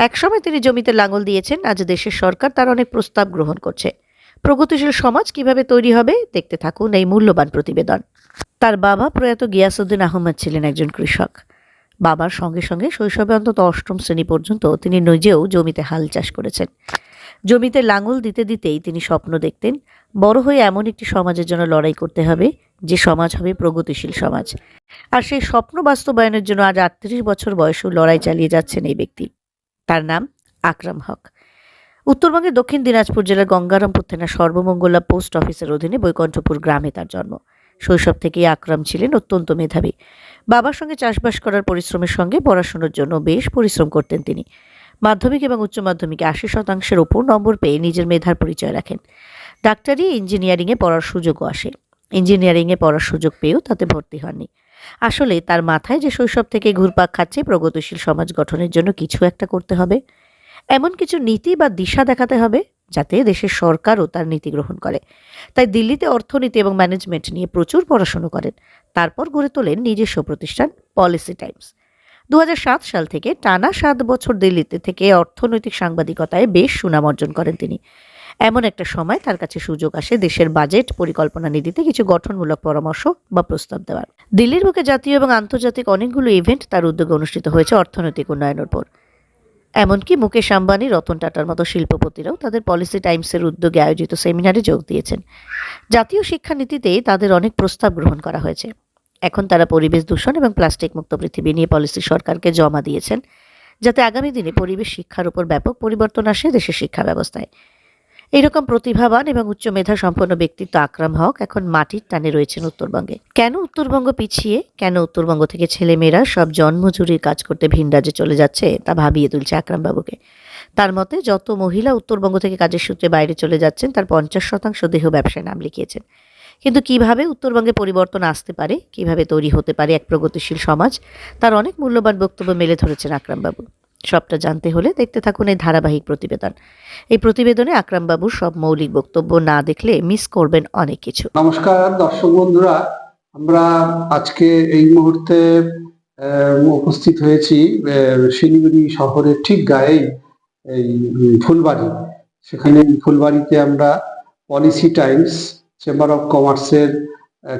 একসময় তিনি জমিতে লাঙল দিয়েছেন, আজ দেশের সরকার তার অনেক প্রস্তাব গ্রহণ করছে। প্রগতিশীল সমাজ কীভাবে তৈরি হবে, দেখতে থাকুন এই মূল্যবান প্রতিবেদন। তার বাবা প্রয়াত গিয়াসুদ্দিন আহমদ ছিলেন একজন কৃষক। বাবার সঙ্গে সঙ্গে শৈশবে অন্তত অষ্টম শ্রেণি পর্যন্ত তিনি নিজেও জমিতে হাল চাষ করেছেন। জমিতে লাঙল দিতে দিতেই তিনি স্বপ্ন দেখতেন, বড় হয়ে এমন একটি সমাজের জন্য লড়াই করতে হবে, যে সমাজ হবে প্রগতিশীল সমাজ। আর সেই স্বপ্ন বাস্তবায়নের জন্য আজ আটত্রিশ বছর বয়সেও লড়াই চালিয়ে যাচ্ছেন এই ব্যক্তি। তার নাম আকরাম হক। উত্তরবঙ্গের দক্ষিণ দিনাজপুর জেলার গঙ্গারামপুর থানার সর্বমঙ্গলা পোস্ট অফিসের অধীনে বৈকণ্ঠপুর গ্রামে তার জন্ম। শৈশব থেকেই আকরাম ছিলেন অত্যন্ত মেধাবী। বাবার সঙ্গে চাষবাস করার পরিশ্রমের সঙ্গে পড়াশোনার জন্য বেশ পরিশ্রম করতেন তিনি। মাধ্যমিক এবং উচ্চ মাধ্যমিকে আশি শতাংশের ওপর নম্বর পেয়ে নিজের মেধার পরিচয় রাখেন। ডাক্তারি, ইঞ্জিনিয়ারিংয়ে পড়ার সুযোগও আসে। ইঞ্জিনিয়ারিংয়ে পড়ার সুযোগ পেয়েও তাতে ভর্তি হননি। আসলে তার মাথায় যে শৈশব থেকে ঘুরপাক খাচ্ছে প্রগতিশীল সমাজ গঠনের জন্য কিছু একটা করতে হবে। এমন কিছু নীতি বা দিশা দেখাতে হবে যাতে দেশের সরকারও তার নীতি গ্রহণ করে। তাই দিল্লিতে অর্থনীতি এবং ম্যানেজমেন্ট নিয়ে প্রচুর পড়াশুনো করেন। তারপর গড়ে তোলেন নিজস্ব প্রতিষ্ঠান পলিসি টাইমস। দু হাজার সাত সাল থেকে টানা সাত বছর দিল্লিতে থেকে অর্থনৈতিক সাংবাদিকতায় বেশ সুনাম অর্জন করেন তিনি। এমন একটা সময় তার কাছে সুযোগ আসে দেশের বাজেট পরিকল্পনা নীতিতে কিছু গঠনমূলক পরামর্শ বা প্রস্তাব দেওয়ার। দিল্লির বুকে জাতীয় এবং আন্তর্জাতিক অনেকগুলো ইভেন্ট তার উদ্যোগে অনুষ্ঠিত হয়েছে অর্থনৈতিক উন্নয়নের উপর। এমনকি মুকেশ আম্বানি, রতন টাটার মতো শিল্পপতিরাও তাদের পলিসি টাইমসের উদ্যোগে আয়োজিত সেমিনারে যোগ দিয়েছেন। জাতীয় শিক্ষানীতিতে তাদের অনেক প্রস্তাব গ্রহণ করা হয়েছে। এখন তারা পরিবেশ দূষণ এবং প্লাস্টিক মুক্ত পৃথিবী নিয়ে পলিসি সরকারকে জমা দিয়েছেন, যাতে আগামী দিনে পরিবেশ শিক্ষার উপর ব্যাপক পরিবর্তন আসে দেশের শিক্ষা ব্যবস্থায়। এইরকম প্রতিভাবান এবং উচ্চ মেধা সম্পন্ন ব্যক্তিত্ব আকরাম হক এখন মাটির টানে রয়েছেন উত্তরবঙ্গে। কেন উত্তরবঙ্গ পিছিয়ে? কেন উত্তরবঙ্গ থেকে ছেলেমেয়েরা সব জন্মজুরির কাজ করতে ভিন রাজ্যে চলে যাচ্ছে, তা ভাবিয়ে তুলছে আকরাম বাবুকে তার মতে, যত মহিলা উত্তরবঙ্গ থেকে কাজের সূত্রে বাইরে চলে যাচ্ছেন, তার পঞ্চাশ শতাংশ দেহ ব্যবসায় নাম লিখিয়েছেন। কিন্তু কীভাবে উত্তরবঙ্গে পরিবর্তন আসতে পারে, কীভাবে তৈরি হতে পারে এক প্রগতিশীল সমাজ, তার অনেক মূল্যবান বক্তব্য মেলে ধরেছেন আকরামবাবু। সবটা জানতে হলে দেখতে থাকুন এই ধারাবাহিক প্রতিবেদন। এই প্রতিবেদনে আকরামবাবুর সব মৌলিক বক্তব্য না দেখলে মিস করবেন অনেক কিছু। নমস্কার দর্শক বন্ধুরা, আমরা আজকে এই মুহূর্তে উপস্থিত হয়েছি শিলিগুড়ি শহরের ঠিক গায়েই এই ফুলবাড়ি। সেখানে ফুলবাড়িতে আমরা পলিসি টাইমস চেম্বার অফ কমার্সের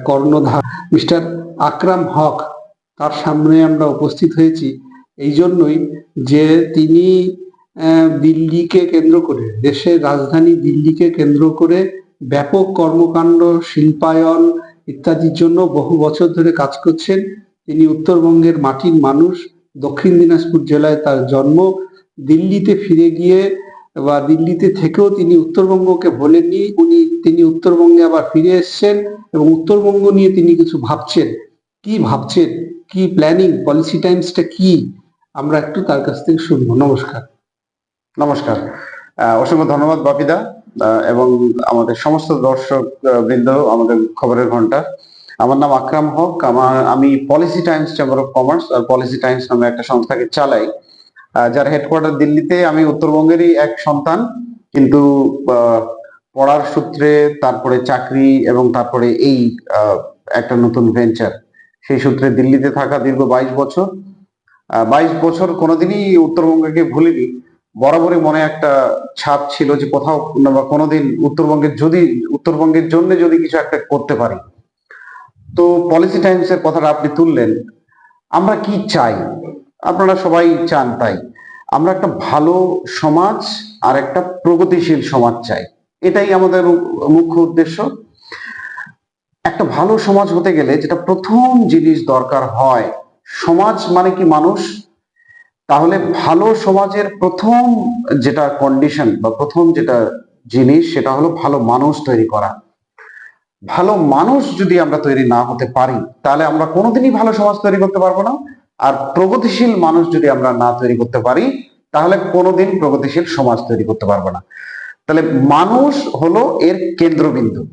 কর্ণধার মিস্টার আকরাম হক, তার সামনে আমরা উপস্থিত হয়েছি। এই জন্যই যে তিনি দিল্লিকে কেন্দ্র করে, দেশের রাজধানী দিল্লিকে কেন্দ্র করে ব্যাপক কর্মকাণ্ড, শিল্পায়ন ইত্যাদির জন্য বহু বছর ধরে কাজ করছেন। তিনি উত্তরবঙ্গের মাটির মানুষ। দক্ষিণ দিনাজপুর জেলায় তার জন্ম। দিল্লিতে ফিরে গিয়ে বা দিল্লিতে থেকেও তিনি উত্তরবঙ্গকে ভোলেননি। উনি, তিনি উত্তরবঙ্গে আবার ফিরে এসেছেন এবং উত্তরবঙ্গ নিয়ে তিনি কিছু ভাবছেন। কি ভাবছেন? কি প্ল্যানিং পলিসি টাইমসটা কি? আমরা একটু তার কাছ থেকে শুনব। নমস্কার। নমস্কার। অসংখ্য ধন্যবাদ, বাপিদা। এবং আমাদের সমস্ত দর্শক বৃন্দ, আমাদের খবরের ঘণ্টা আমার নাম আকরাম হক। আমার, আমি policy times chamber of commerce R policy times নামে একটা সংস্থাকে চালাই। যার হেডকোয়ার্টার দিল্লিতে, আমি উত্তরবঙ্গেরই এক সন্তান। কিন্তু পড়ার সূত্রে তারপরে চাকরি এবং তারপরে এই একটা নতুন ভেঞ্চার সেই সূত্রে দিল্লিতে থাকা দীর্ঘ বাইশ বছর। বাইশ বছর কোনোদিনই উত্তরবঙ্গকে ভুলিনি। বরাবরই মনে একটা ছাপ ছিল যে কোথাও কোনোদিন উত্তরবঙ্গের যদি, উত্তরবঙ্গের জন্য যদি কিছু একটা করতে পারি। তো পলিসি টাইমস এর কথাটা আপনি তুললেন। আমরা কি চাই? আপনারা সবাই চান তাই। আমরা একটা ভালো সমাজ আর একটা প্রগতিশীল সমাজ চাই। এটাই আমাদের মুখ্য উদ্দেশ্য। একটা ভালো সমাজ হতে গেলে যেটা প্রথম জিনিস দরকার হয় সমাজ মানে কি মানুষ? তাহলে ভালো সমাজের প্রথম যেটা কন্ডিশন বা প্রথম যেটা জিনিস, সেটা হলো ভালো মানুষ তৈরি করা। ভালো মানুষ যদি আমরা তৈরি না হতে পারি, তাহলে আমরা কোনোদিনই ভালো সমাজ তৈরি করতে পারব না। আর প্রগতিশীল মানুষ যদি আমরা না তৈরি করতে পারি, তাহলে কোনোদিন প্রগতিশীল সমাজ তৈরি করতে পারব না। তাহলে মানুষ হলো এর কেন্দ্রবিন্দু।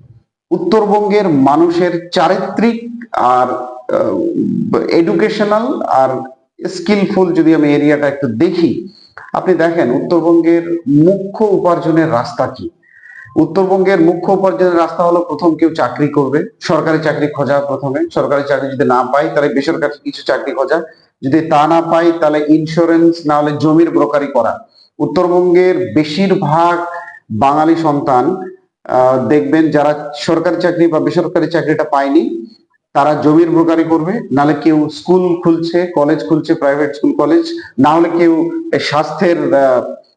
উত্তরবঙ্গের মানুষের চারিত্রিক আর এডুকেশনাল আর স্কিলফুল যদি আমি এরিয়াটা একটু দেখি, আপনি দেখেন উত্তরবঙ্গের মুখ্য উপার্জনের রাস্তা কি? উত্তরবঙ্গের মুখ্য উপার্জনের রাস্তা হলো প্রথম কেউ চাকরি করবে, সরকারি চাকরি খোঁজা প্রথমে। সরকারি চাকরি যদি না পাই তাহলে বেসরকারি কিছু চাকরি খোঁজা। যদি তা না পাই তাহলে ইন্স্যুরেন্স না হলে জমির ব্রোকারি করা। উত্তরবঙ্গের বেশিরভাগ বাঙালি সন্তান দেখবেন যারা সরকারি চাকরি বা বেসরকারি চাকরিটা পায়নি তারা জমির ব্রোকারি করবে নাহলে কেউ স্কুল খুলছে কলেজ খুলছে প্রাইভেট স্কুল কলেজ না হলে কেউ স্বাস্থ্যের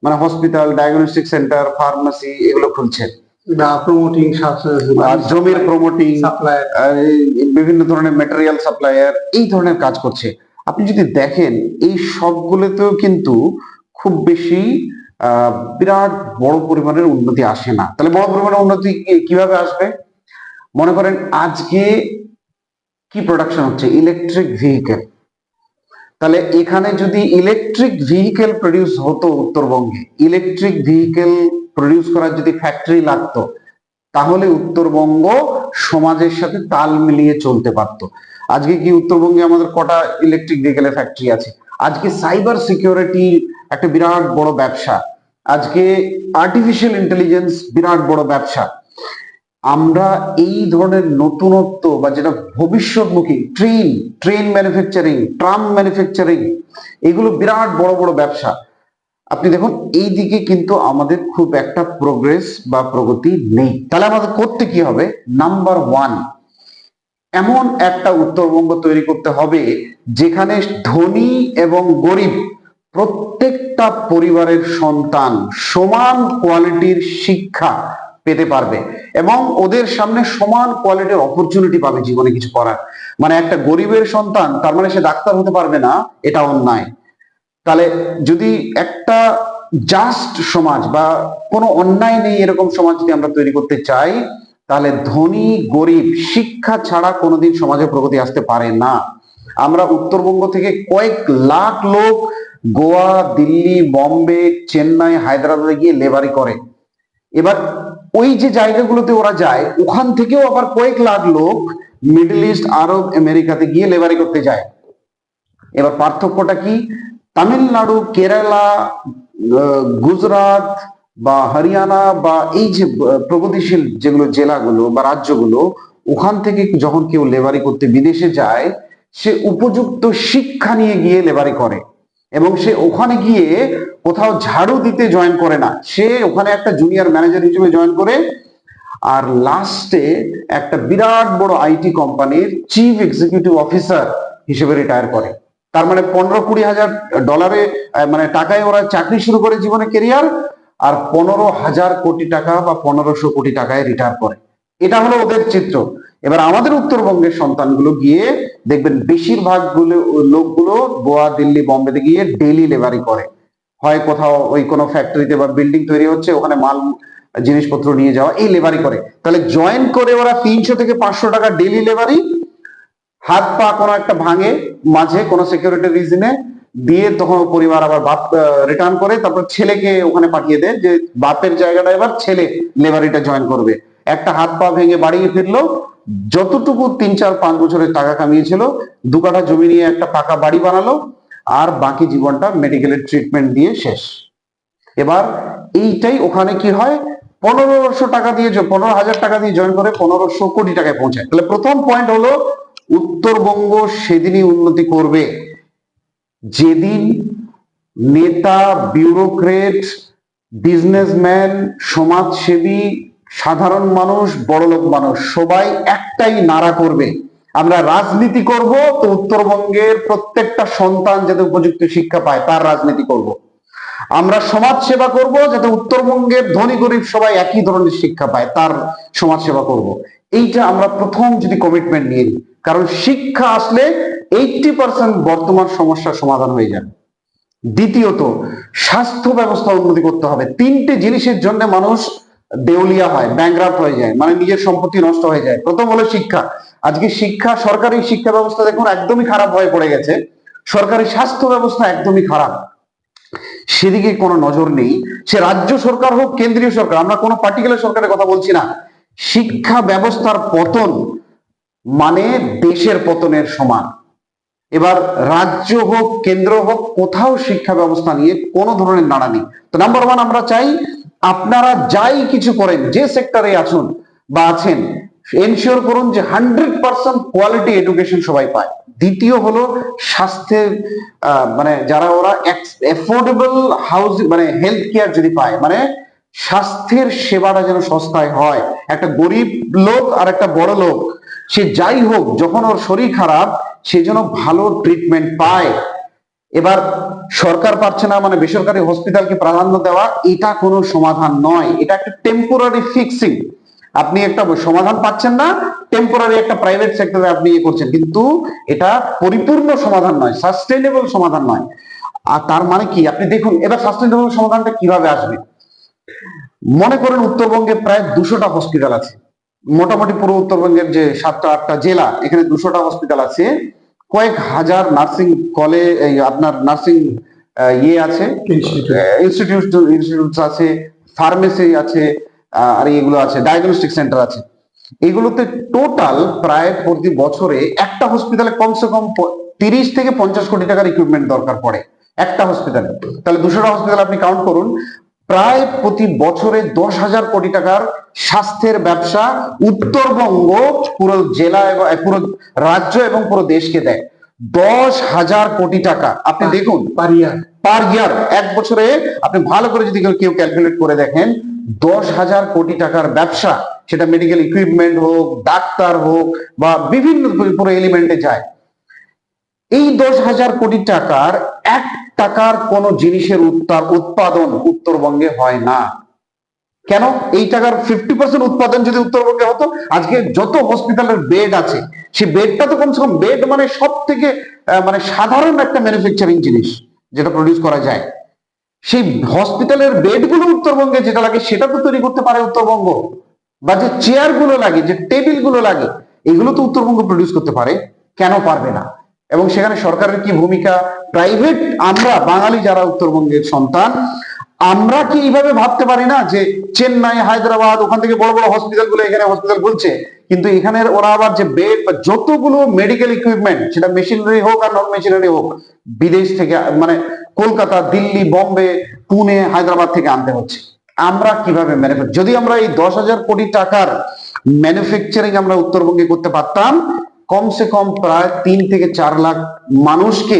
মানে হসপিটাল ডায়াগনস্টিক সেন্টার ফার্মাসি এগুলো খুলছে। প্রমোটিং জমির প্রমোটিং বিভিন্ন ধরনের ম্যাটেরিয়াল সাপ্লায়ার এই ধরনের কাজ করছে। আপনি যদি দেখেন এই সবগুলোতেও কিন্তু খুব বেশি আহ, বিরাট বড় পরিমাণের উন্নতি আসে না। তাহলে বড় পরিমাণের উন্নতি কীভাবে আসবে? মনে করেন আজকে কি প্রোডাকশন হচ্ছে? ইলেকট্রিক ভেহিকেল তাহলে এখানে যদি ইলেকট্রিক ভেহিকেল প্রডিউস হতো উত্তরবঙ্গে ইলেকট্রিক ভেহিকেল প্রডিউস করার যদি ফ্যাক্টরি লাগতো, তাহলে উত্তরবঙ্গ সমাজের সাথে তাল মিলিয়ে চলতে পারত। আজকে কি উত্তরবঙ্গে আমাদের কটা ইলেকট্রিক ভেহিকেলের ফ্যাক্টরি আছে? আজকে সাইবার সিকিউরিটি একটা বিরাট বড় ব্যবসা। আজকে আর্টিফিশিয়াল ইন্টেলিজেন্স বিরাট বড় ব্যবসা। আমরা এই ধরনের নতুনত্ব বা যেটা ভবিষ্যৎমুখী, train train manufacturing tram manufacturing এগুলো বিরাট বড় বড় ব্যবসা। আপনি দেখুন, এই দিকে কিন্তু আমাদের খুব একটা প্রোগ্রেস বা প্রগতি নেই। তাহলে আমাদের করতে কি হবে? নাম্বার ওয়ান এমন একটা উত্তরবঙ্গ তৈরি করতে হবে যেখানে ধনী এবং গরিব প্রত্যেকটা পরিবারের সন্তান সমান কোয়ালিটির শিক্ষা পেতে পারবে। এবং ওদের সামনে সমান কোয়ালিটির অপরচুনিটি পাবে জীবনে কিছু করার। মানে একটা গরিবের সন্তান, তার মানে সে ডাক্তার হতে পারবে না, এটা অন্যায়। তাহলে যদি একটা জাস্ট সমাজ বা কোনো অন্যায় নেই, এরকম সমাজ যদি আমরা তৈরি করতে চাই, তাহলে ধনী, গরিব, শিক্ষা ছাড়া কোনোদিন সমাজে প্রগতি আসতে পারে না। আমরা উত্তরবঙ্গ থেকে কয়েক লাখ লোক গোয়া, দিল্লি, বম্বে, চেন্নাই, হায়দ্রাবাদে গিয়ে লেবারি করে। এবার ওই যে জায়গাগুলোতে ওরা যায়, ওখান থেকেও আবার কয়েক লাখ লোক মিডল ইস্ট আরব আমেরিকাতে গিয়ে লেবারি করতে যায়। এবার পার্থক্যটা কি? তামিলনাড়ু, কেরালা গুজরাট বা হরিয়ানা বা এই যে প্রগতিশীল যেগুলো জেলাগুলো বা রাজ্যগুলো, ওখান থেকে যখন কেউ লেবারি করতে বিদেশে যায়, সে উপযুক্ত শিক্ষা নিয়ে গিয়ে লেবারি করে। এবং সে ওখানে গিয়ে কোথাও ঝাড়ু দিতে জয়েন করে না। সে ওখানে একটা জুনিয়র ম্যানেজার হিসেবে জয়েন করে আর লাস্টে একটা বিরাট বড় আইটি কোম্পানির চিফ এক্সিকিউটিভ অফিসার হিসেবে রিটায়ার করে। তার মানে পনেরো কুড়ি হাজার ডলারে মানে টাকায় ওরা চাকরি শুরু করে জীবনে কেরিয়ার আর পনেরো হাজার কোটি টাকা বা পনেরোশো কোটি টাকায় রিটায়ার করে। এটা হলো ওদের চিত্র। এবার আমাদের উত্তরবঙ্গের সন্তানগুলো গিয়ে দেখবেন বেশিরভাগগুলো লোকগুলো গোয়া, দিল্লি, বোম্বেতে গিয়ে ডেলি লেবারি করে। হয় কোথাও ওই কোনো ফ্যাক্টরিতে বা বিল্ডিং তৈরি হচ্ছে, ওখানে মাল, জিনিসপত্র নিয়ে যাওয়া, এই লেবারি করে। তাহলে জয়েন করে ওরা তিনশো থেকে পাঁচশো টাকা ডেলি লেবারি হাত পা কোনো একটা ভাঙে, মাঝে কোনো সিকিউরিটি রিজনে দিয়ে তখন পরিবার আবার বাপ রিটার্ন করে, তারপর ছেলেকে ওখানে পাঠিয়ে দেয় যে বাপের জায়গাটা এবার ছেলে লেবারিটা জয়েন করবে। একটা হাত পা ভেঙে বাড়িয়ে ফিরলো যতটুকু তিন চার পাঁচ বছরের টাকা কামিয়েছিল, দু কাঠা জমি নিয়ে একটা পাকা বাড়ি বানালো, আর বাকি জীবনটা মেডিকেলের ট্রিটমেন্ট দিয়ে শেষ। এবার এইটাই ওখানে কি হয়, পনেরোশো টাকা দিয়ে পনেরো হাজার টাকা দিয়ে জয়েন করে পনেরোশো কোটি টাকায় পৌঁছায়। তাহলে প্রথম পয়েন্ট হলো, উত্তরবঙ্গ সেদিনই উন্নতি করবে। যেদিন নেতা বিউরোক্রেট বিজনেসম্যান সমাজসেবী সাধারণ মানুষ, বড়লোক মানুষ, সবাই একটাই নাড়া করবে। আমরা রাজনীতি করব তো উত্তরবঙ্গের প্রত্যেকটা সন্তান যাতে উপযুক্ত শিক্ষা পায়, তার রাজনীতি করব। আমরা সমাজ সেবা করব যাতে উত্তরবঙ্গের ধনী গরিব সবাই একই ধরনের শিক্ষা পায়, তার সমাজ সেবা করব। এইটা আমরা প্রথম যদি কমিটমেন্ট নিয়ে নিই, কারণ শিক্ষা আসলে এইটটি পার্সেন্ট বর্তমান সমস্যার সমাধান হয়ে যাবে। দ্বিতীয়ত, স্বাস্থ্য ব্যবস্থা উন্নতি করতে হবে। তিনটে জিনিসের জন্য মানুষ দেউলিয়া হয় ব্যাংক্রাফ্ট হয়ে যায় মানে নিজের সম্পত্তি নষ্ট হয়ে যায়। প্রথম হলো শিক্ষা। আজকে শিক্ষা, সরকারি শিক্ষা ব্যবস্থা দেখুন একদমই খারাপ হয়ে পড়ে গেছে। সরকারি স্বাস্থ্য ব্যবস্থা একদমই খারাপ। সেদিকে কোনো নজর নেই। সে রাজ্য সরকার হোক, কেন্দ্রীয় সরকার, আমরা কোনো পার্টিকুলার সরকারের কথা বলছি না। শিক্ষা ব্যবস্থার পতন মানে দেশের পতনের সমান। এবার রাজ্য হোক, কেন্দ্র হোক, কোথাও শিক্ষা ব্যবস্থা নিয়ে কোনো ধরনের নাড়া নেই। তো নাম্বার ওয়ান আমরা চাই আপনারা যাই কিছু করেন, যে সেক্টরে আছেন বা আছেন এনশিওর করুন যে হান্ড্রেড পার্সেন্ট কোয়ালিটি এডুকেশন সবাই পায়। দ্বিতীয় হলো স্বাস্থ্যের মানে যারা ওরা এফোর্ডেবল হাউস মানে হেলথ কেয়ার যদি পায় মানে স্বাস্থ্যের সেবাটা যেন সস্তায় হয়। একটা গরিব লোক আর একটা বড় লোক, সে যাই হোক, যখন ওর শরীর খারাপ, সে যেন ভালো ট্রিটমেন্ট পায়। এবার সরকার পাচ্ছে না মানে বেসরকারি হসপিটালকে প্রাধান্য দেওয়া, এটা কোনো সমাধান নয়। এটা একটা টেম্পোরারি ফিক্সিং আপনি একটা সমাধান পাচ্ছেন না টেম্পোরারি একটা প্রাইভেট সেক্টরে আপনি ইয়ে করছেন। কিন্তু এটা পরিপূর্ণ সমাধান নয় সাস্টেনেবল সমাধান নয়। আর তার মানে কি? আপনি দেখুন, এবার সাস্টেনেবল সমাধানটা কীভাবে আসবে? মনে করেন, উত্তরবঙ্গে প্রায় দুশোটা হসপিটাল আছে। মোটামুটি পুরো উত্তরবঙ্গের যে সাতটা, আটটা জেলা, এখানে দুশোটা হসপিটাল আছে। কয়েক হাজার নার্সিং কলেজ আপনার নার্সিং ইয়ে আছে ইনস্টিটিউট ইনস্টিটিউট আছে ফার্মেসি আছে আর এগুলো আছে ডায়াগনস্টিক সেন্টার আছে। এগুলোতে টোটাল প্রায় প্রতি বছরে একটা হসপিটালে কমসে কম তিরিশ থেকে পঞ্চাশ কোটি টাকার ইকুইপমেন্ট দরকার পড়ে একটা হসপিটালে তাহলে দুশোটা হসপিটাল আপনি কাউন্ট করুন প্রায় প্রতি বছরে দশ হাজার কোটি টাকার স্বাস্থ্যের ব্যবসা উত্তরবঙ্গ পুরো জেলা এবং পুরো রাজ্য এবং পুরো দেশকে দেয়। দশ হাজার কোটি টাকা। আপনি দেখুন পারিয়া পার ইয়ার এক বছরে আপনি ভালো করে যদি কেউ- কেউ ক্যালকুলেট করে দেখেন দশ হাজার কোটি টাকার ব্যবসা সেটা মেডিকেল ইকুইপমেন্ট হোক ডাক্তার হোক বা বিভিন্ন পুরো এলিমেন্টে যায়। এই দশ হাজার কোটি টাকার এক টাকার কোন জিনিসের উত্তর উৎপাদন উত্তরবঙ্গে হয় না। কেন? এই টাকার ফিফটি পার্সেন্ট উৎপাদন যদি উত্তরবঙ্গে হতো, আজকে যত হসপিটালের বেড আছে, সেই বেডটা তো কমসে কম বেড মানে সব থেকে মানে সাধারণ একটা ম্যানুফ্যাকচারিং জিনিস যেটা প্রডিউস করা যায়। সেই হসপিটালের বেডগুলো উত্তরবঙ্গে যেটা লাগে, সেটা তো তৈরি করতে পারে উত্তরবঙ্গ। বা যে চেয়ারগুলো লাগে, যে টেবিলগুলো লাগে, এগুলো তো উত্তরবঙ্গ প্রডিউস করতে পারে, কেন পারবে না? এবং সেখানে সরকারের কি ভূমিকা? প্রাইভেট আমরা বাঙালি যারা উত্তরবঙ্গের সন্তান, আমরা কি এইভাবে ভাবতে পারি না যে চেন্নাই, হায়দ্রাবাদ, ওখান থেকে বড় বড় হসপিটালগুলো এখানে হসপিটাল বলছে কিন্তু এখানে ওরা আবার যে বেড বা যতগুলো মেডিকেল ইকুইপমেন্ট সেটা মেশিনারি হোক আর নন মেশিনারি হোক, বিদেশ থেকে মানে কলকাতা, দিল্লি, বম্বে, পুনে, হায়দ্রাবাদ থেকে আনতে হচ্ছে। আমরা কীভাবে ম্যানুফ্যাকচার যদি আমরা এই দশ হাজার কোটি টাকার ম্যানুফ্যাকচারিং আমরা উত্তরবঙ্গে করতে পারতাম কমসে কম প্রায় তিন থেকে চার লাখ মানুষকে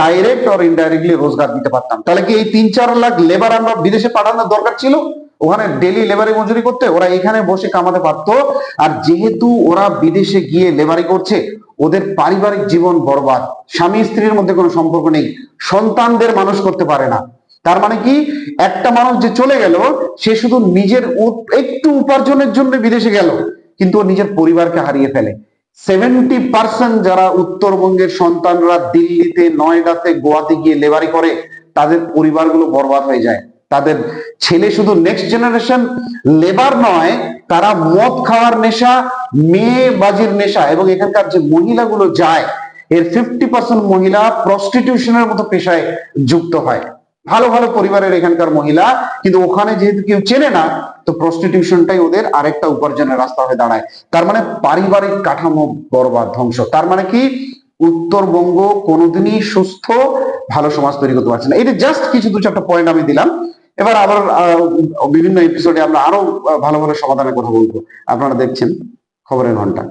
ডাইরেক্ট অর ইনডাইরেক্টলি রোজগার দিতে পারতাম। তাহলে কি এই তিন চার লাখ লেবার আমরা বিদেশে পাঠানোর দরকার ছিল? ওখানে ডেলি লেবারি মজুরি করতে? ওরা এখানে বসে কামাতে পারতো। আর যেহেতু ওরা বিদেশে গিয়ে লেবারি করছে, ওদের পারিবারিক জীবন বরবাদ। স্বামী স্ত্রীর মধ্যে কোনো সম্পর্ক নেই। সন্তানদের মানুষ করতে পারে না। তার মানে কি? একটা মানুষ যে চলে গেল, সে শুধু নিজের একটু উপার্জনের জন্য বিদেশে গেল, কিন্তু ও নিজের পরিবারকে হারিয়ে ফেলে। সেভেন্টি পার্সেন্ট যারা উত্তরবঙ্গের সন্তানরা দিল্লিতে, নয়ডাতে, গোয়াতে গিয়ে লেবারি করে, তাদের পরিবারগুলো বরবাদ হয়ে যায়। তাদের ছেলে শুধু নেক্সট জেনারেশন লেবার নয়, তারা মদ খাওয়ার নেশা, মেয়ে বাজির নেশা এবং এখানকার যে মহিলাগুলো যায়, এর ফিফটি পার্সেন্ট মহিলা প্রস্টিটিউশনের মতো পেশায় যুক্ত হয়। ভালো ভালো পরিবারের এখানকার মহিলা, কিন্তু ওখানে যেহেতু কেউ চেনে না, তো প্রস্টিটিউশনটাই ওদের আরেকটা উপার্জনের রাস্তা হয়ে দাঁড়ায়। তার মানে পারিবারিক কাঠামো বরবাদ, ধ্বংস। তার মানে কি? উত্তরবঙ্গ কোনোদিনই সুস্থ, ভালো সমাজ তৈরি করতে পারছে না। এটা জাস্ট কিছু, দু চারটা পয়েন্ট আমি দিলাম। এবার আবার বিভিন্ন এপিসোডে আমরা আরও ভালো ভালো সমাধানের কথা বলব। আপনারা দেখছেন খবরের ঘণ্টা।